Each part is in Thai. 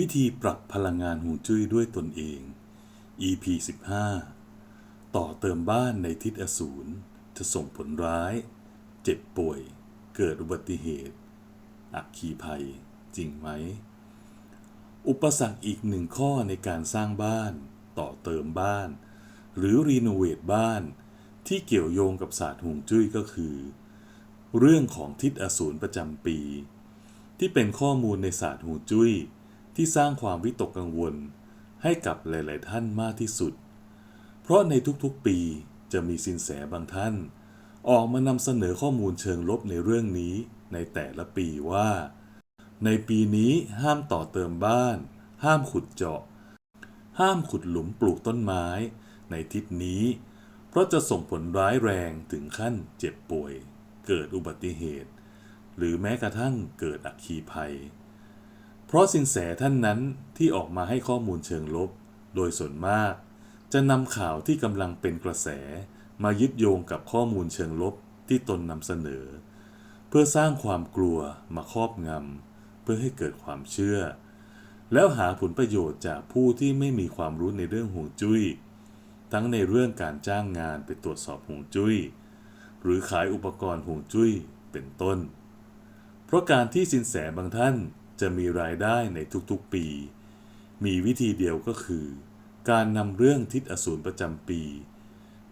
วิธีปรับพลังงานฮวงจุ้ยด้วยตนเอง EP 15 ต่อเติมบ้านในทิศอสูรจะส่งผลร้าย เจ็บป่วย เกิดอุบัติเหตุ อักคีภัย จริงไหม อุปสรรคอีกหนึ่งข้อในการสร้างบ้าน ต่อเติมบ้าน หรือรีโนเวทบ้าน ที่เกี่ยวโยงกับศาสตร์ฮวงจุ้ยก็คือ เรื่องของทิศอสูรประจำปี ที่เป็นข้อมูลในศาสตร์ฮวงจุ้ย ที่สร้างความวิตกกังวล ให้กับหลาย ๆ ท่านมากที่สุด เพราะในทุกๆปีจะมีสินแสบางท่าน ออกมานำเสนอข้อมูลเชิงลบในเรื่องนี้ในแต่ละปีว่า ในปีนี้ห้ามต่อเติมบ้าน ห้ามขุดเจาะ ห้ามขุดหลุมปลูกต้นไม้ ในทิศนี้ เพราะจะส่งผลร้ายแรงถึงขั้นเจ็บป่วย เกิดอุบัติเหตุ หรือแม้กระทั่งเกิดอัคคีภัย เพราะสินแสท่านนั้นที่ออกมาให้ข้อมูลเชิงลบ โดยส่วนมาก จะนำข่าวที่กำลังเป็นกระแส มายึดโยงกับข้อมูลเชิงลบที่ตนนำเสนอ เพื่อสร้างความกลัวมาครอบงำเพื่อให้เกิดความเชื่อ แล้วหาผลประโยชน์จากผู้ที่ไม่มีความรู้ในเรื่องห่วงจุ้ย ทั้งในเรื่องการจ้างงานไปตรวจสอบห่วงจุ้ย หรือขายอุปกรณ์ห่วงจุ้ยเป็นต้น เพราะการที่สินแสบางท่าน จะมีรายได้ในทุกๆปี มีวิธีเดียวก็คือ การนำเรื่องทิศอสูรประจำปี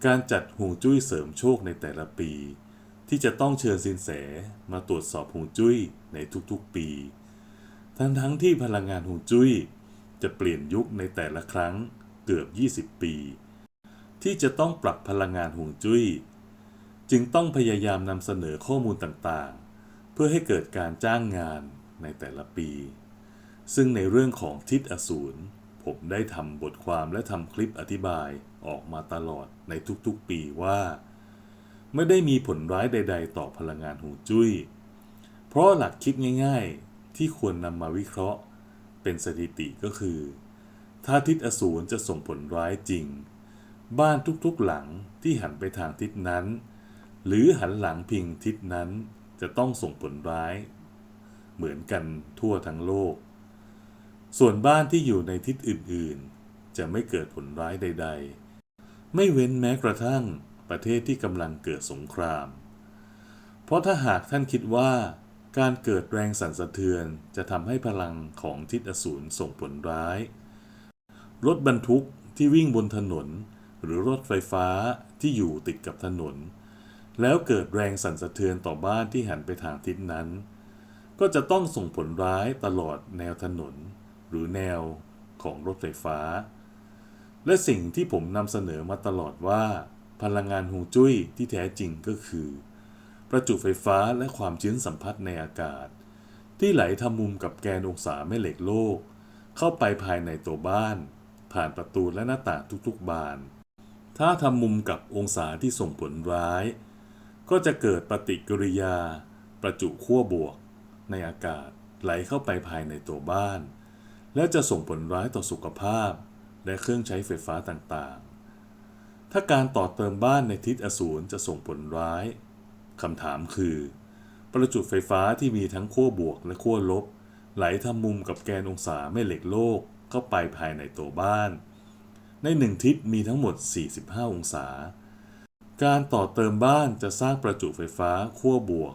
การจัดห่วงจุ้ยเสริมโชคในแต่ละปี ที่จะต้องเชิญสินแสมาตรวจสอบห่วงจุ้ยในทุกๆปี ทั้งทั้งๆที่พลังงานห่วงจุ้ย จะเปลี่ยนยุคในแต่ละครั้งเกือบ 20 ปี ที่จะต้องปรับพลังงานห่วงจุ้ย จึงต้องพยายามนำเสนอข้อมูลต่างๆ เพื่อให้เกิดการจ้างงาน ในแต่ละปี ซึ่งในเรื่องของทิศอสูรผมได้ทำบทความและทำคลิปอธิบายออกมาตลอดในทุกๆปีว่า ไม่ได้มีผลร้ายใด ๆ ต่อพลังงานห่วงจุ้ย เพราะหลักคิดง่ายๆ ที่ควรนำมาวิเคราะห์ เป็นสถิติก็คือ ถ้าทิศอสูรจะส่งผลร้ายจริง บ้านทุกๆหลังที่หันไปทางทิศนั้น หรือหันหลังพิงทิศนั้นจะต้องส่งผลร้าย เหมือนกันทั่วทั้งโลก ส่วนบ้านที่อยู่ในทิศอื่นๆ จะไม่เกิดผลร้ายใด ๆ ไม่เว้นแม้กระทั่งประเทศที่กำลังเกิดสงคราม เพราะถ้าหากท่านคิดว่า การเกิดแรงสั่นสะเทือนจะทำให้พลังของทิศอสูรส่งผลร้าย รถบรรทุกที่วิ่งบนถนน หรือรถไฟฟ้าที่อยู่ติดกับถนน แล้วเกิดแรงสั่นสะเทือนต่อบ้านที่หันไปทางทิศนั้น ก็จะต้องส่งผลร้ายตลอดแนวถนน หรือแนวของรถไฟฟ้า และสิ่งที่ผมนำเสนอมาตลอดว่า พลังงานฮวงจุ้ยที่แท้จริงก็คือ ประจุไฟฟ้าและความชื้นสัมผัสในอากาศ ที่ไหลทำมุมกับแกนองศาแม่เหล็กโลก เข้าไปภายในตัวบ้าน ผ่านประตูและหน้าต่างทุกๆบาน ถ้าทำมุมกับองศาที่ส่งผลร้าย ก็จะเกิดปฏิกิริยา ประจุขั้วบวก ในอากาศไหลเข้าไปภายในตัวบ้าน และจะส่งผลร้ายต่อสุขภาพ และเครื่องใช้ไฟฟ้าต่างๆ ถ้าการต่อเติมบ้านในทิศอสูรจะส่งผลร้ายคำถามคือ ประจุไฟฟ้าที่มีทั้งขั้วบวกและขั้วลบ ไหลทำมุมกับแกนองศาแม่เหล็กโลกเข้าไปภายในตัวบ้าน ในหนึ่งทิศมีทั้งหมด 45 องศา การต่อเติมบ้านจะสร้างประจุไฟฟ้าขั้วบวก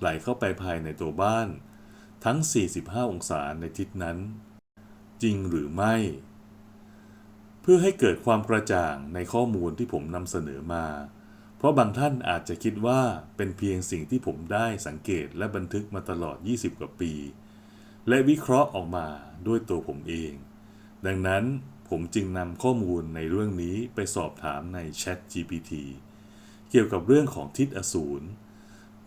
ไหลเข้าไปภายในตัวบ้าน ทั้ง 45 องศาในทิศนั้น จริงหรือไม่ เพื่อให้เกิดความกระจ่างในข้อมูลที่ผมนำเสนอมา เพราะบางท่านอาจจะคิดว่าเป็นเพียงสิ่งที่ผมได้สังเกตและบันทึกมาตลอด 20 กว่าปี และวิเคราะห์ออกมาด้วยตัวผมเอง ดังนั้นผมจึงนำข้อมูลในเรื่องนี้ไปสอบถามใน Chat GPT เกี่ยวกับเรื่องของทิศอสูร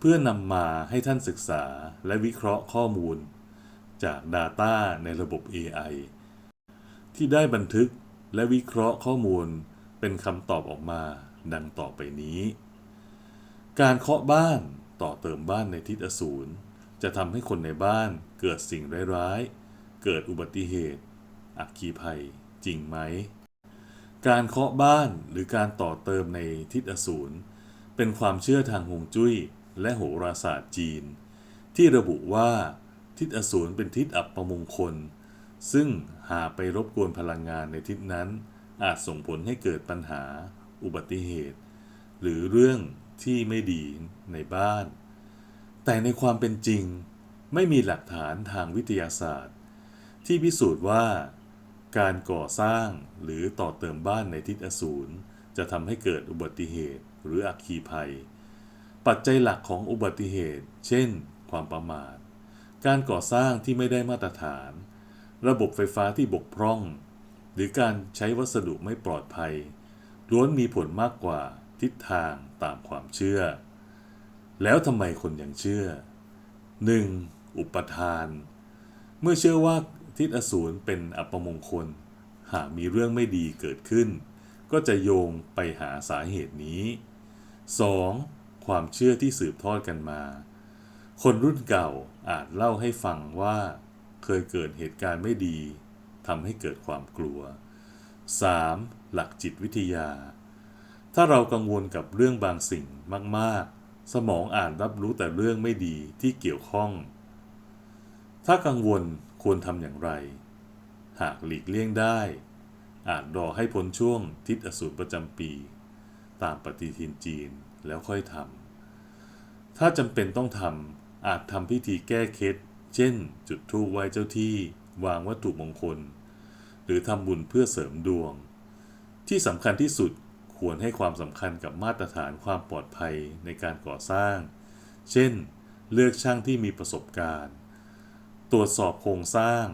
พื่อนำมาให้ท่านศึกษาและวิเคราะห์ข้อมูล จาก Data ในระบบ AI ที่ได้บันทึกและวิเคราะห์ข้อมูลเป็นคำตอบออกมาดังต่อไปนี้ การเคาะบ้านต่อเติมบ้านในทิศอสูรจะทำให้คนในบ้านเกิดสิ่งร้ายๆ เกิดอุบัติเหตุ อัคคีภัย จริงไหม การเคาะบ้านหรือการต่อเติมในทิศอสูรเป็นความเชื่อทางฮวงจุ้ย และโหราศาสตร์จีน ที่ระบุว่าทิศอสูรเป็นทิศอับประมงคล ซึ่งหากไปรบกวนพลังงานในทิศนั้น อาจส่งผลให้เกิดปัญหา อุบัติเหตุ หรือเรื่องที่ไม่ดีในบ้าน แต่ในความเป็นจริง ไม่มีหลักฐานทางวิทยาศาสตร์ ที่พิสูจน์ว่า การก่อสร้างหรือต่อเติมบ้านในทิศอสูรจะทำให้เกิดอุบัติเหตุหรืออัคคีภัย ปัจจัยหลักของอุบัติเหตุ เช่น ความประมาท การก่อสร้างที่ไม่ได้มาตรฐาน ระบบไฟฟ้าที่บกพร่อง หรือการใช้วัสดุไม่ปลอดภัย ล้วนมีผลมากกว่าทิศทางตามความเชื่อ แล้วทำไมคนยังเชื่อ 1. อุปทาน เมื่อเชื่อว่าทิศอสูรเป็นอัปมงคล หากมีเรื่องไม่ดีเกิดขึ้น ก็จะโยงไปหาสาเหตุนี้ 2. ความเชื่อที่สืบทอดกันมา คนรุ่นเก่าอาจเล่าให้ฟังว่าเคยเกิดเหตุการณ์ไม่ดีทำให้เกิดความกลัว 3. หลักจิตวิทยา ถ้าเรากังวลกับเรื่องบางสิ่งมากๆ สมองอาจรับรู้แต่เรื่องไม่ดีที่เกี่ยวข้อง ถ้ากังวลควรทำอย่างไร หากหลีกเลี่ยงได้ อาจรอให้พ้นช่วงทิศอสูรประจำปี ตามปฏิทินจีน แล้วค่อยทำถ้าจำเป็นต้องทำอาจทำพิธีแก้เคล็ดเช่น จุดธูปไหว้เจ้าที่ วางวัตถุมงคล หรือทำบุญเพื่อเสริมดวง ที่สำคัญที่สุดควรให้ความสำคัญกับมาตรฐานความปลอดภัยในการก่อสร้าง เช่น เลือกช่างที่มีประสบการณ์ ตรวจสอบโครงสร้าง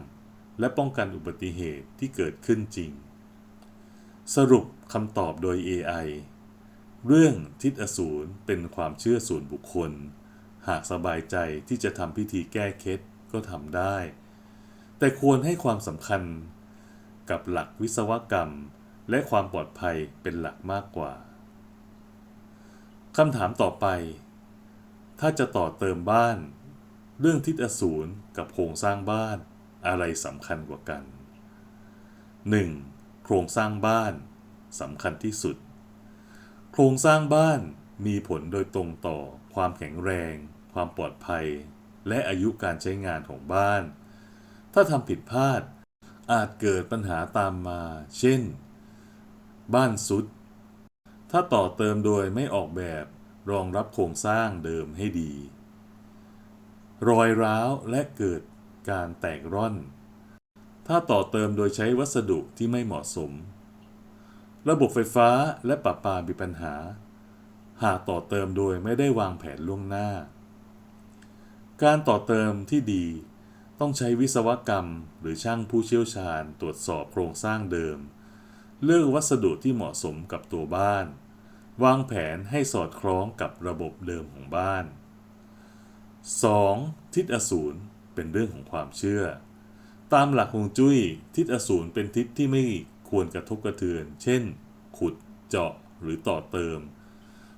และป้องกันอุบัติเหตุที่เกิดขึ้นจริง สรุปคำตอบโดย AI เรื่องทิศอสูรเป็นความเชื่อส่วนบุคคล หากสบายใจที่จะทำพิธีแก้เคล็ดก็ทำได้ แต่ควรให้ความสำคัญกับหลักวิศวกรรม และความปลอดภัยเป็นหลักมากกว่าคำถามต่อไป ถ้าจะต่อเติมบ้าน เรื่องทิศอสูรกับโครงสร้างบ้านอะไรสำคัญกว่ากัน 1. โครงสร้างบ้านสำคัญที่สุด โครงสร้างบ้านมีผลโดยตรงต่อ ความแข็งแรง ความปลอดภัย และอายุการใช้งานของบ้าน ถ้าทำผิดพลาด อาจเกิดปัญหาตามมา เช่น บ้านสุด ถ้าต่อเติมโดยไม่ออกแบบรองรับโครงสร้างเดิมให้ดี รอยร้าวและเกิดการแตกร่อน ถ้าต่อเติมโดยใช้วัสดุที่ไม่เหมาะสม ระบบไฟฟ้าและประปามีปัญหา หากต่อเติมโดยไม่ได้วางแผนล่วงหน้า การต่อเติมที่ดี ต้องใช้วิศวกรรมหรือช่างผู้เชี่ยวชาญตรวจสอบโครงสร้างเดิม เลือกวัสดุที่เหมาะสมกับตัวบ้าน วางแผนให้สอดคล้องกับระบบเดิมของบ้าน 2. ทิศอสูรเป็นเรื่องของความเชื่อ ตามหลักฮวงจุ้ยทิศอสูรเป็นทิศที่ไม่ ควรกระทบกระเทือน เช่น ขุด เจาะ หรือต่อเติม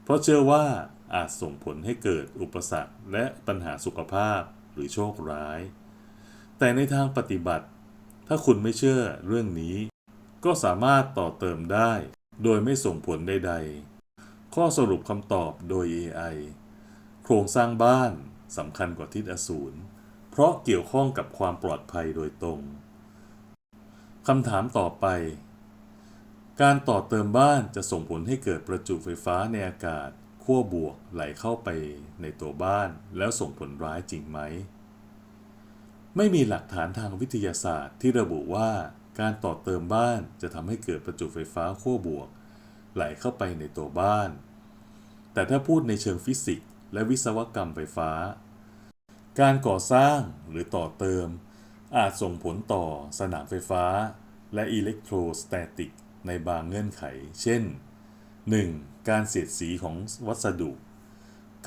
เพราะเชื่อว่าอาจส่งผลให้เกิดอุปสรรคและปัญหาสุขภาพหรือโชคร้าย แต่ในทางปฏิบัติ ถ้าคุณไม่เชื่อเรื่องนี้ ก็สามารถต่อเติมได้ โดยไม่ส่งผลใด ๆ ข้อสรุปคำตอบโดย AI โครงสร้างบ้านสำคัญกว่าทิศอสูรเพราะเกี่ยวข้องกับความปลอดภัยโดยตรง คำถามต่อไป การต่อเติมบ้านจะส่งผลให้เกิดประจุไฟฟ้าในอากาศขั้วบวกไหลเข้าไปในตัวบ้าน แล้วส่งผลร้ายจริงไหม ไม่มีหลักฐานทางวิทยาศาสตร์ที่ระบุว่าการต่อเติมบ้านจะทำให้เกิดประจุไฟฟ้าขั้วบวก ไหลเข้าไปในตัวบ้าน แต่ถ้าพูดในเชิงฟิสิกส์และวิศวกรรมไฟฟ้า การก่อสร้างหรือต่อเติม อาจส่งผลต่อสนามไฟฟ้า และอิเล็กโทรสแตติกในบางเงื่อนไข เช่น 1. การเสียดสีของวัสดุ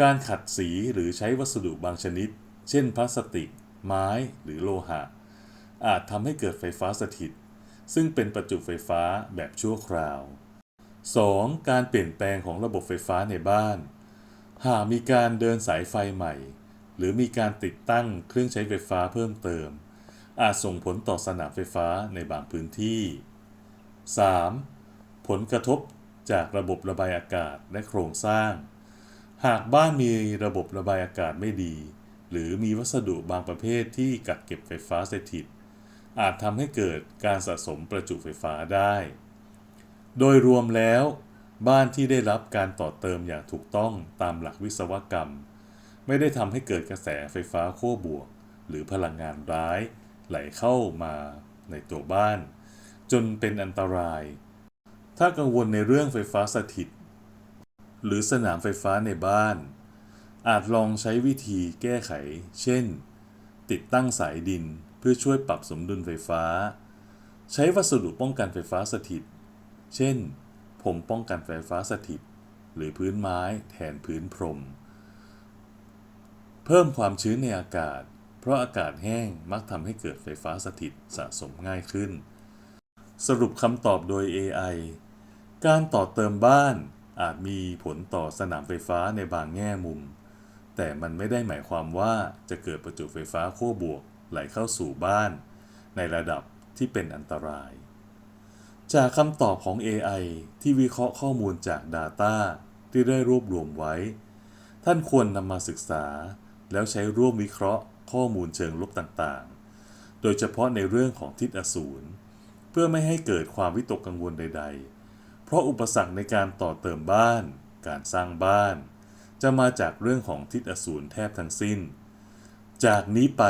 การขัดสีหรือใช้วัสดุบางชนิด เช่นพลาสติก ไม้หรือโลหะ อาจทำให้เกิดไฟฟ้าสถิต ซึ่งเป็นประจุไฟฟ้าแบบชั่วคราว 2. การเปลี่ยนแปลงของระบบไฟฟ้าในบ้าน หากมีการเดินสายไฟใหม่ หรือมีการติดตั้งเครื่องใช้ไฟฟ้าเพิ่มเติม อาจส่งผลต่อสนามไฟฟ้าในบางพื้นที่ 3. ผลกระทบจากระบบระบายอากาศและโครงสร้าง หากบ้านมีระบบระบายอากาศไม่ดี หรือมีวัสดุบางประเภทที่กักเก็บไฟฟ้าสถิต อาจทำให้เกิดการสะสมประจุไฟฟ้าได้ โดยรวมแล้ว บ้านที่ได้รับการต่อเติมอย่างถูกต้องตามหลักวิศวกรรม ไม่ได้ทำให้เกิดกระแสไฟฟ้าขั้วบวก หรือพลังงานร้าย ไหลเข้ามาในตัวบ้าน จนเป็นอันตราย ถ้ากังวลในเรื่องไฟฟ้าสถิต หรือสนามไฟฟ้าในบ้าน อาจลองใช้วิธีแก้ไข เช่น ติดตั้งสายดินเพื่อช่วยปรับสมดุลไฟฟ้า ใช้วัสดุป้องกันไฟฟ้าสถิต เช่น ผมป้องกันไฟฟ้าสถิต หรือพื้นไม้แทนพื้นพรม เพิ่มความชื้นในอากาศ เพราะอากาศแห้งมักทำให้เกิดไฟฟ้าสถิตสะสมง่ายขึ้น สรุปคำตอบโดย AI การต่อเติมบ้านอาจมีผลต่อสนามไฟฟ้าในบางแง่มุม แต่มันไม่ได้หมายความว่าจะเกิดประจุไฟฟ้าขั้วบวกไหลเข้าสู่บ้าน ในระดับที่เป็นอันตราย จากคำตอบของ AI ที่วิเคราะห์ข้อมูลจาก Data ที่ได้รวบรวมไว้ ท่านควรนำมาศึกษา แล้วใช้ร่วมวิเคราะห์ ข้อมูลเชิงลบต่างๆ โดยเฉพาะในเรื่องของทิศอสูร เพื่อไม่ให้เกิดความวิตกกังวลใด ๆ เพราะอุปสรรคในการต่อเติมบ้าน การสร้างบ้าน จะมาจากเรื่องของทิศอสูรแทบทั้งสิ้น จากนี้ไป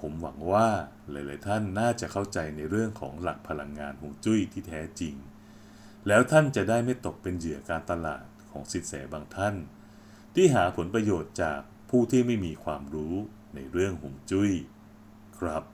ผมหวังว่าหลายๆท่านน่าจะเข้าใจในเรื่องของหลักพลังงานฮวงจุ้ยที่แท้จริง แล้วท่านจะได้ไม่ตกเป็นเหยื่อการตลาดของสินแสบางท่าน ที่หาผลประโยชน์จากผู้ที่ไม่มีความรู้ ในเรื่องฮวงจุ้ยครับ